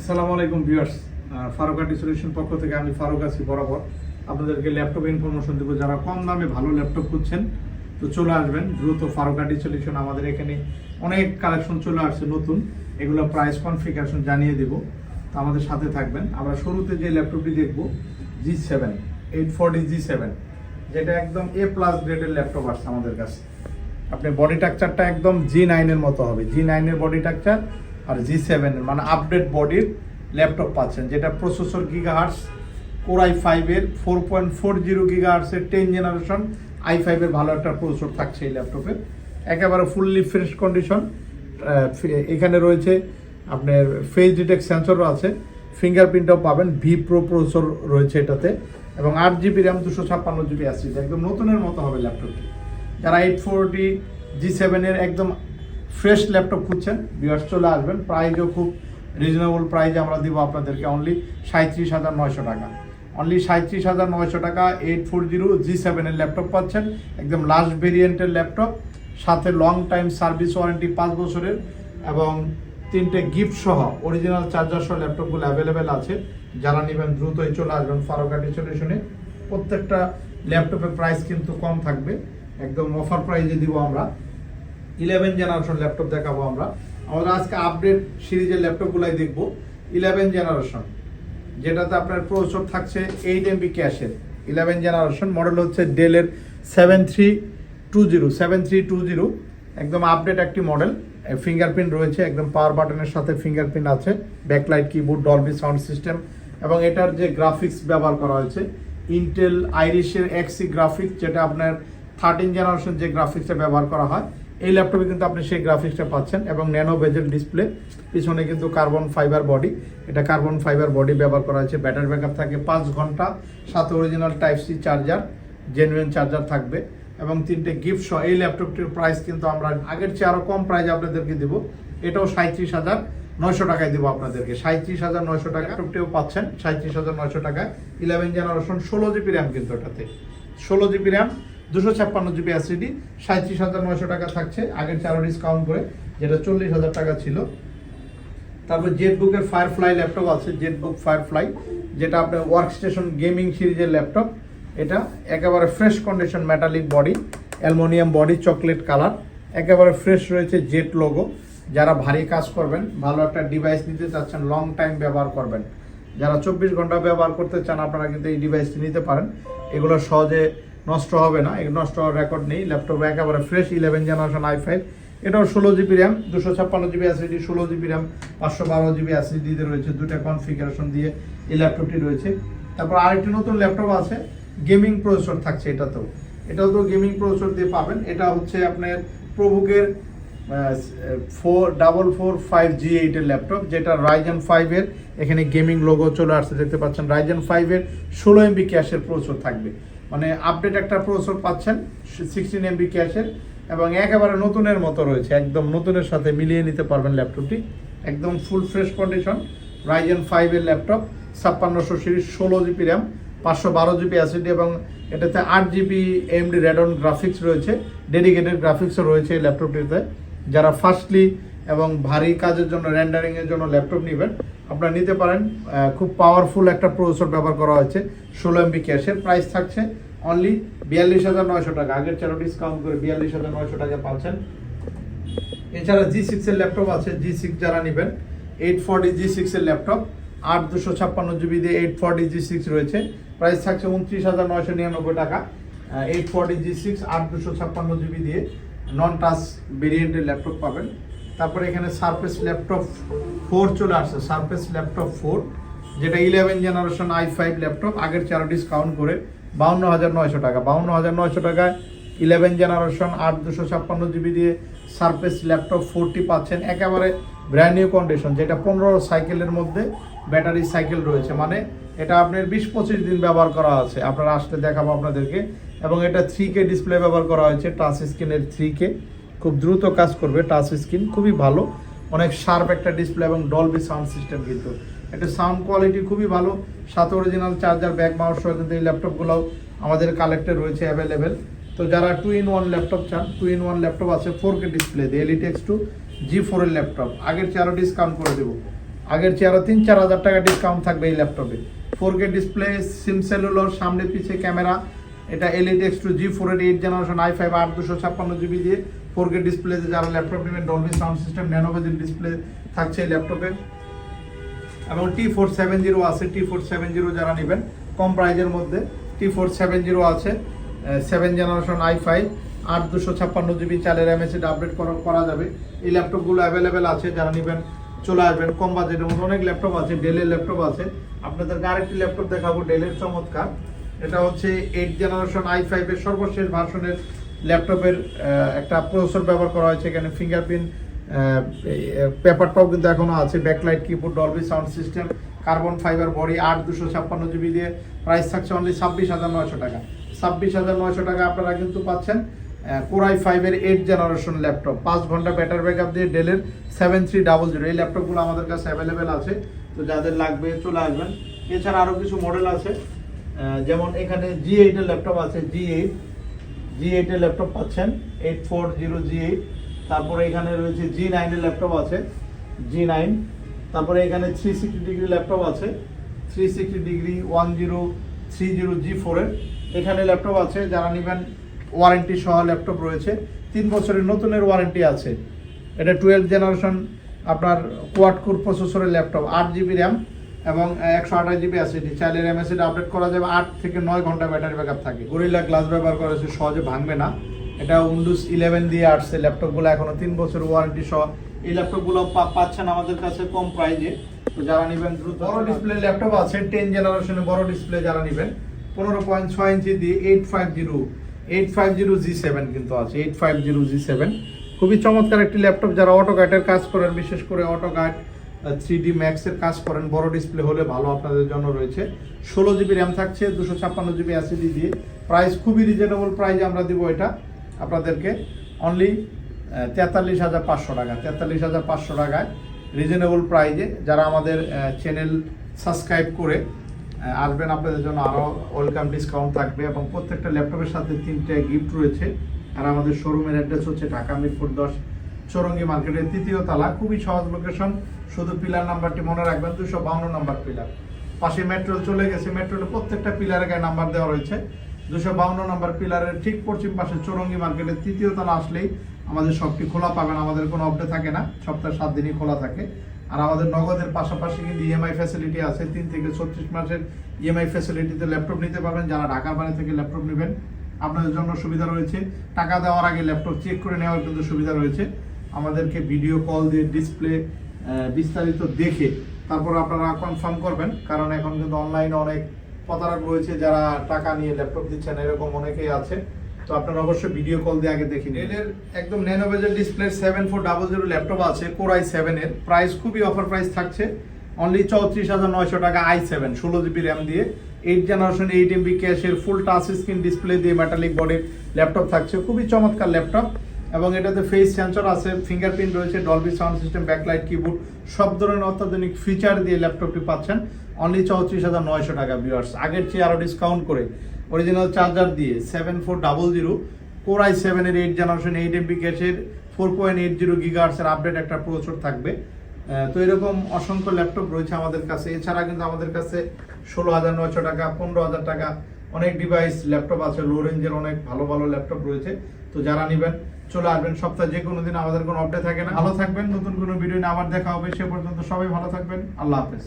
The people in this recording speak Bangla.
আসসালামু আলাইকুম ভিউয়ার্স। ফারুক আর্টি সলিউশন পক্ষ থেকে আমি ফারুক আছি বরাবর। আপনাদেরকে ল্যাপটপ ইনফরমেশন দেবো। যারা কম দামে ভালো ল্যাপটপ খুঁজছেন, তো চলে আসবেন। দ্রুত ফারুক আর্টি সলিউশন আমাদের এখানে অনেক কালেকশন চলে আসছে নতুন। এগুলো প্রাইস কনফিগারেশন জানিয়ে দেবো। তো আমাদের সাথে থাকবেন। আমরা শুরুতে যে ল্যাপটপটি দেখব G seven eight forty G seven যেটা একদম এ প্লাস গ্রেডের ল্যাপটপ আসছে আমাদের কাছে। আপনি বডি টাকচারটা একদম জি নাইনের মতো হবে। জি নাইনের বডি স্ট্রাকচার আর জি সেভেনের মানে আপডেট বডির ল্যাপটপ পাচ্ছেন, যেটা প্রসেসর গিগাহার্স কোর আই ফাইভের ফোর পয়েন্ট ফোর জিরো গিগাহার্সের টেন জেনারেশন আই ফাইভের ভালো একটা প্রসেসর থাকছে এই ল্যাপটপে একেবারে ফুললি ফ্রেশ কন্ডিশন এখানে রয়েছে আপনার ফেস ডিটেক্ট সেন্সরও আছে ফিঙ্গারপ্রিন্টও পাবেন ভি প্রো প্রসেসর রয়েছে এটাতে, এবং আট জিবি র্যাম দুশো ছাপ্পান্ন জিবি আসছে একদম নতুনের মতো হবে ল্যাপটপটি যারা এইট ফোরটি জি সেভেনের একদম ফ্রেশ ল্যাপটপ খুঁজছেন বিয়ার্স চলে আসবেন। প্রাইজও খুব রিজনেবল প্রাইজ আমরা দিব আপনাদেরকে অনলি সাঁত্রিশ হাজার নয়শো টাকা। অনলি সাঁত্রিশ হাজার নয়শো টাকা এইট ফোর জিরো জি সেভেনের ল্যাপটপ পাচ্ছেন। একদম লাস্ট ভেরিয়েন্টের ল্যাপটপ, সাথে লং টাইম সার্ভিস ওয়ারেন্টি পাঁচ বছরের এবং তিনটে গিফট সহ অরিজিনাল চার্জার সহ ল্যাপটপগুলো অ্যাভেলেবেল আছে। যারা নেবেন দ্রুতই চলে আসবেন ফারুকাটি সলিউশনে প্রত্যেকটা ল্যাপটপের প্রাইস কিন্তু কম থাকবে। একদম অফার প্রাইজে দিব আমরা। ইলেভেন জেনারেশন ল্যাপটপ দেখাবো আমরা। আমাদের আজকে আপডেট সিরিজের ল্যাপটপগুলাই দেখব। ইলেভেন জেনারেশন, যেটাতে আপনার প্রসেসর থাকছে এইট এমবি ক্যাশের। ইলেভেন জেনারেশন মডেল হচ্ছে ডেলের seven three two zero, seven three two zero. একদম আপডেট একটি মডেল। ফিঙ্গারপ্রিন্ট রয়েছে, একদম পাওয়ার বাটনের সাথে ফিঙ্গারপ্রিন্ট আছে। Backlight, keyboard, Dolby sound system এবং এটার যে গ্রাফিক্স ব্যবহার করা হয়েছে, ইন্টেল আইরিশের এক্সি গ্রাফিক্স, যেটা আপনার থার্টিন জেনারেশন যে গ্রাফিক্সটা ব্যবহার করা হয় এই ল্যাপটপে কিন্তু আপনি সেই গ্রাফিক্সটা পাচ্ছেন এবং ন্যানো বেজেল ডিসপ্লে পিছনে কিন্তু কার্বন ফাইবার বডি এটা কার্বন ফাইবার বডি ব্যবহার করা হয়েছে। ব্যাটারি ব্যাকআপ থাকে পাঁচ ঘণ্টা, সাথে original type C charger genuine charger থাকবে এবং তিনটে গিফট সহ। এই ল্যাপটপটির প্রাইস কিন্তু আমরা আগের চেয়ে আরও কম প্রাইজে আপনাদেরকে দেবো। এটাও সাঁত্রিশ হাজার নয়শো টাকায় দেবো আপনাদেরকে। সাঁত্রিশ হাজার নয়শো টাকা ল্যাপটপটিও পাচ্ছেন সাঁত্রিশ হাজার নয়শো টাকায়। ইলেভেন জেনারেশন ষোলো জিবি র্যাম কিন্তু এটাতে ষোলো জিবি র্যাম দুশো ছাপ্পান্ন জিবি এসিডি সাঁত্রিশ হাজার নয়শো টাকা থাকছে। আগের চারো ডিসকাউন্ট করে, যেটা চল্লিশ হাজার টাকা ছিল। তারপর জেট বুকের ফায়ারফ্লাই ল্যাপটপ আছে জেট বুক ফায়ারফ্লাই যেটা আপনার ওয়ার্ক স্টেশন গেমিং সিরিজের ল্যাপটপ এটা একেবারে fresh condition metallic body aluminium body chocolate colour একেবারে ফ্রেশ রয়েছে জেট লোগো যারা ভারী কাজ করবেন, ভালো একটা ডিভাইস নিতে চাচ্ছেন লং টাইম ব্যবহার করবেন। যারা চব্বিশ ঘণ্টা ব্যবহার করতে চান, আপনারা কিন্তু এই ডিভাইসটি নিতে পারেন। এগুলো সহজে নষ্ট হবে না নষ্ট হওয়ার রেকর্ড নেই ল্যাপটপ একেবারে fresh eleven generation i five এটাও ষোলো জিবি র্যাম দুশো ছাপ্পান্ন জিবি অ্যাসিডি ষোলো জিবি র্যাম পাঁচশো বারো জিবি অ্যাসিডিতে রয়েছে দুটা কনফিগারেশন দিয়ে এই ল্যাপটপটি রয়েছে। তারপর আরেকটি নতুন ল্যাপটপ আছে গেমিং প্রসেসর থাকছে এটাতেও। এটাও তো গেমিং প্রসেসর দিয়ে পাবেন, এটা হচ্ছে আপনার প্রভুকের four double four five G এইটের ল্যাপটপ যেটা রাইজেন ফাইভের এখানে গেমিং লোগো চলে আসছে, দেখতে পাচ্ছেন। রাইজেন ফাইভের ষোলো এমবি ক্যাশের প্রসেসর থাকবে। মানে আপডেট একটা প্রসেসর পাচ্ছেন সিক্সটিন এমবি ক্যাশের এবং একেবারে নতুনের মতো রয়েছে, একদম নতুনের সাথে মিলিয়ে নিতে পারবেন ল্যাপটপটি একদম ফুল ফ্রেশ কন্ডিশন রাইজেন ফাইভের ল্যাপটপ ছাপ্পান্নশো সিরিজ, ষোলো জিবি র্যাম পাঁচশো বারো জিবি অ্যাসিডি এবং এটাতে আট জিবি এমডি রেডন গ্রাফিক্স রয়েছে ডেডিকেটেড গ্রাফিক্সও রয়েছে এই ল্যাপটপটিতে যারা ফাস্টলি এবং ভারী কাজের জন্য র্যান্ডারিংয়ের জন্য ল্যাপটপ নেবেন আপনারা নিতে পারেন। খুব পাওয়ারফুল একটা প্রসেসর ব্যবহার করা হয়েছে। ষোলো এমবি ক্যাশের প্রাইস থাকছে অনলি বিয়াল্লিশ হাজার নয়শো টাকা। আগের চারো ডিসকাউন্ট করে বিয়াল্লিশ হাজার নয়শো টাকা পাচ্ছেন। এছাড়া জি সিক্সের ল্যাপটপ আছে। জি সিক্স যারা নেবেন এইট ফর্টি জি সিক্সের ল্যাপটপ আট দুশো ছাপ্পান্ন জিবি দিয়ে এইট ফর্টি জি সিক্স রয়েছে। প্রাইস থাকছে উনত্রিশ হাজার নয়শো নিরানব্বই টাকা। এইট ফর্টি জি সিক্স আট দুশো ছাপ্পান্ন জিবি দিয়ে নন টাচ ভেরিয়েন্টের ল্যাপটপ পাবেন। তারপরে এখানে সারফেস ল্যাপটপ ফোর চলে আসছে সারফেস ল্যাপটপ ফোর যেটা eleven generation i five laptop আগের চারো ডিসকাউন্ট করে বাউন্ন হাজার নয়শো টাকা। বাউন্ন হাজার নয়শো টাকায় ইলেভেন জেনারেশন আট দুশো ছাপ্পান্ন জিবি দিয়ে সারফেস ল্যাপটপ ফোরটি পাচ্ছেন। একেবারে ব্র্যান্ড নিউ কন্ডিশন যেটা পনেরো সাইকেলের মধ্যে ব্যাটারি সাইকেল রয়েছে। মানে এটা আপনার বিশ পঁচিশ দিন ব্যবহার করা আছে। আপনারা আসলে দেখাবো আপনাদেরকে। এবং এটা থ্রি কে ডিসপ্লে ব্যবহার করা হয়েছে টাচ স্ক্রিনের থ্রি কে খুব দ্রুত কাজ করবে টাচ স্ক্রিন খুবই ভালো। অনেক শার্প একটা ডিসপ্লে এবং ডলবি সাউন্ড সিস্টেম কিন্তু। এটা সাউন্ড কোয়ালিটি খুবই ভালো। সাথে অরিজিনাল চার্জার ব্যাক মাউস সহ কিন্তু এই ল্যাপটপগুলোও আমাদের কালেক্টে রয়েছে অ্যাভেলেবেল তো যারা টু ইন ওয়ান ল্যাপটপ চান টু ইন ওয়ান ল্যাপটপ আছে ফোর কে ডিসপ্লে দিয়ে এলিটেক্স টু জি ফোরের ল্যাপটপ আগের চারো ডিসকাউন্ট করে দেবো। আগের চেয়ে আরও তিন চার হাজার টাকা ডিসকাউন্ট থাকবে এই ল্যাপটপে four K display SIM cellular সামনে পিছে ক্যামেরা এটা LED x two G four eight generation i five আট দুশো ছাপ্পান্ন জিবি দিয়ে। ফোর কে ডিসপ্লেতে যারা ল্যাপটপ নেবেন Dolby sound system nano bezel display থাকছে ল্যাপটপে। এবং টি ফোর সেভেন জিরো আছে টি ফোর সেভেন জিরো যারা নেবেন, কম প্রাইজের মধ্যে টি ফোর সেভেন জিরো আছে সেভেন জেনারেশন আই ফাইভ আট দুশো ছাপ্পান্ন জিবি চালের এমএসিড আপডেট করা করা যাবে। এই ল্যাপটপগুলো অ্যাভেলেবেল আছে, যারা নেবেন, চলে আসবেন। কম বাজেটের মধ্যে অনেক ল্যাপটপ আছে ডেলের ল্যাপটপ আছে। আপনাদেরকে আরেকটি ল্যাপটপ দেখাবো ডেলের চমৎকার। এটা হচ্ছে এইট জেনারেশন আই ফাইভের সর্বশেষ ভার্সনের ল্যাপটপের একটা প্রসেসর ব্যবহার করা হয়েছে, এখানে ফিঙ্গারপ্রিন্ট পেপারটাও কিন্তু এখনও আছে backlight keyboard Dolby sound system carbon fibre body আট দুশো ছাপ্পান্ন জিবি দিয়ে প্রাইস থাকছে অনলি ছাব্বিশ হাজার নয়শো টাকা। ছাব্বিশ হাজার নয়শো টাকা আপনারা কিন্তু পাচ্ছেন কোরাই ফাইভের এইট জেনারেশন ল্যাপটপ। পাঁচ ঘণ্টা ব্যাটারি ব্যাকআপ দিয়ে ডেলের সেভেন থ্রি ডাবল জিরো এই ল্যাপটপগুলো আমাদের কাছে অ্যাভেলেবেল আছে, তো যাদের লাগবে চলে আসবেন। এছাড়া আরও কিছু মডেল আছে যেমন এখানে জি এইটের ল্যাপটপ আছে জি এইট জি এইটের ল্যাপটপ পাচ্ছেন eight four zero G eight তারপরে এখানে রয়েছে জি নাইনের ল্যাপটপ আছে জি নাইন তারপরে এখানে থ্রি সিক্সটি ডিগ্রি ল্যাপটপ আছে three sixty degree one zero three zero G ফোরের এখানে ল্যাপটপ আছে, যারা নেবেন ওয়ারেন্টি সহ ল্যাপটপ রয়েছে, তিন বছরের নতুনের ওয়ারেন্টি আছে। এটা টুয়েলভ জেনারেশন আপনার কোয়াড কোর প্রসেসরের ল্যাপটপ আট জিবি র্যাম এবং একশো আঠাশ জিবি অ্যাসিডি। চাইলে র্যাম অ্যাসিড আপডেট করা যাবে আট থেকে নয় ঘণ্টা ব্যাটারি ব্যাকআপ থাকে। গরিলা গ্লাস ব্যবহার করা হয়েছে সহজে ভাঙবে না। এটা উইন্ডোজ ইলেভেন দিয়ে আসছে ল্যাপটপগুলো এখনও তিন বছর ওয়ারেন্টি সহ। এই ল্যাপটপগুলো পাচ্ছেন আমাদের কাছে কম প্রাইজে তো যারা নেবেন দ্রুত বড় ডিসপ্লে ল্যাপটপ আছে টেন জেনারেশনের বড় ডিসপ্লে যারা নেবেন পনেরো পয়েন্ট ছয় ইঞ্চি দিয়ে eight five zero eight five zero G seven কিন্তু আছে eight five zero G seven খুবই চমৎকার একটি ল্যাপটপ যারা অটো গার্ডের কাজ করেন বিশেষ করে অটো গার্ড থ্রি ডি ম্যাক্সের কাজ করেন। বড় ডিসপ্লে হলে ভালো আপনাদের জন্য রয়েছে। ষোলো জিবি র্যাম থাকছে, দুশো ছাপ্পান্ন জিবি অ্যাসিডি দিয়ে। প্রাইস খুবই রিজনেবল প্রাইজে আমরা দিব এটা আপনাদেরকে। অনলি তেতাল্লিশ হাজার পাঁচশো টাকা। তেতাল্লিশ হাজার পাঁচশো টাকায় রিজনেবল প্রাইজে যারা আমাদের চ্যানেল সাবস্ক্রাইব করে আসবেন আপনাদের জন্য আরও ওয়েলকাম ডিসকাউন্ট থাকবে এবং প্রত্যেকটা ল্যাপটপের সাথে তিনটে গিফট রয়েছে। আর আমাদের শোরুমের অ্যাড্রেস হচ্ছে ঢাকা মিরপুর দশ চৌরঙ্গি মার্কেটের তৃতীয় তালা, খুবই সহজ লোকেশন শুধু পিলার নাম্বারটি মনে রাখবেন, দুশো বাউন্ন নাম্বার পিলার পাশে মেট্রো চলে গেছে মেট্রোতে প্রত্যেকটা পিলারের গায়ে নাম্বার দেওয়া রয়েছে। দুশো বাউন্ন নাম্বার পিলারের ঠিক পশ্চিম পাশে চৌরঙ্গি মার্কেটের তৃতীয় তলা আসলেই আমাদের শপটি খোলা পাবেন, আমাদের কোনো অপডে থাকে না, সপ্তাহে সাত দিনই খোলা থাকে। আর আমাদের নগদের পাশাপাশি কিন্তু ইএমআই ফ্যাসিলিটি আছে, তিন থেকে ছত্রিশ মাসের ইএমআই ফ্যাসিলিটিতে ল্যাপটপ নিতে পারবেন, যারা ঢাকার বাইরে থেকে ল্যাপটপ নেবেন। আপনাদের জন্য সুবিধা রয়েছে, টাকা দেওয়ার আগে ল্যাপটপ চেক করে নেওয়ার কিন্তু সুবিধা রয়েছে। আমাদেরকে ভিডিও কল দিয়ে ডিসপ্লে বিস্তারিত দেখে তারপর আপনারা কনফার্ম করবেন। কারণ এখন কিন্তু অনলাইনে অনেক প্রতারক রয়েছে যারা টাকা নিয়ে ল্যাপটপ দিচ্ছেন, এরকম অনেকেই আছে। তো আপনারা অবশ্যই ভিডিও কল দিয়ে আগে দেখে নিন এর একদম ন্যানো বেজের display seven four double zero laptop আছে কোরাই সেভেনের প্রাইস খুবই অফার প্রাইস থাকছে। অনলি চৌত্রিশ হাজার নয়শো টাকা আই সেভেন ষোলো জিবি র্যাম দিয়ে। এইট জেনারেশন এইট এমবি ক্যাশের ফুল টাচ স্ক্রিন ডিসপ্লে দিয়ে মেটালিক বডির ল্যাপটপ থাকছে। খুবই চমৎকার ল্যাপটপ এবং এটাতে ফেস সেন্সর আছে ফিঙ্গারপ্রিন্ট রয়েছে Dolby sound system backlight keyboard সব ধরনের অত্যাধুনিক ফিচার দিয়ে ল্যাপটপটি পাচ্ছেন। অনলি চৌত্রিশ হাজার নয়শো টাকা ভিউয়ার্স আগের চেয়ে আরও ডিসকাউন্ট করে অরিজিনাল চার্জার দিয়ে seven four double zero core i সেভেনের এইট জেনারেশন এইট এমবি ক্যাশের ফোর পয়েন্ট এইট জিরো গিগার্সের আপডেট একটা প্রচুর থাকবে। তো এরকম অসংখ্য ল্যাপটপ রয়েছে আমাদের কাছে। এছাড়া কিন্তু আমাদের কাছে ষোলো হাজার নয়শো টাকা, পনেরো হাজার টাকা অনেক ডিভাইস ল্যাপটপ আছে। লো রেঞ্জের অনেক ভালো ভালো ল্যাপটপ রয়েছে। তো যারা নেবেন চলে আসবেন। সপ্তাহে যে কোনো দিন আমাদের কোনো আপডেট থাকে না। ভালো থাকবেন, নতুন কোনো ভিডিও নিয়ে আবার দেখা হবে। সে পর্যন্ত সবাই ভালো থাকবেন। আল্লাহ হাফেজ।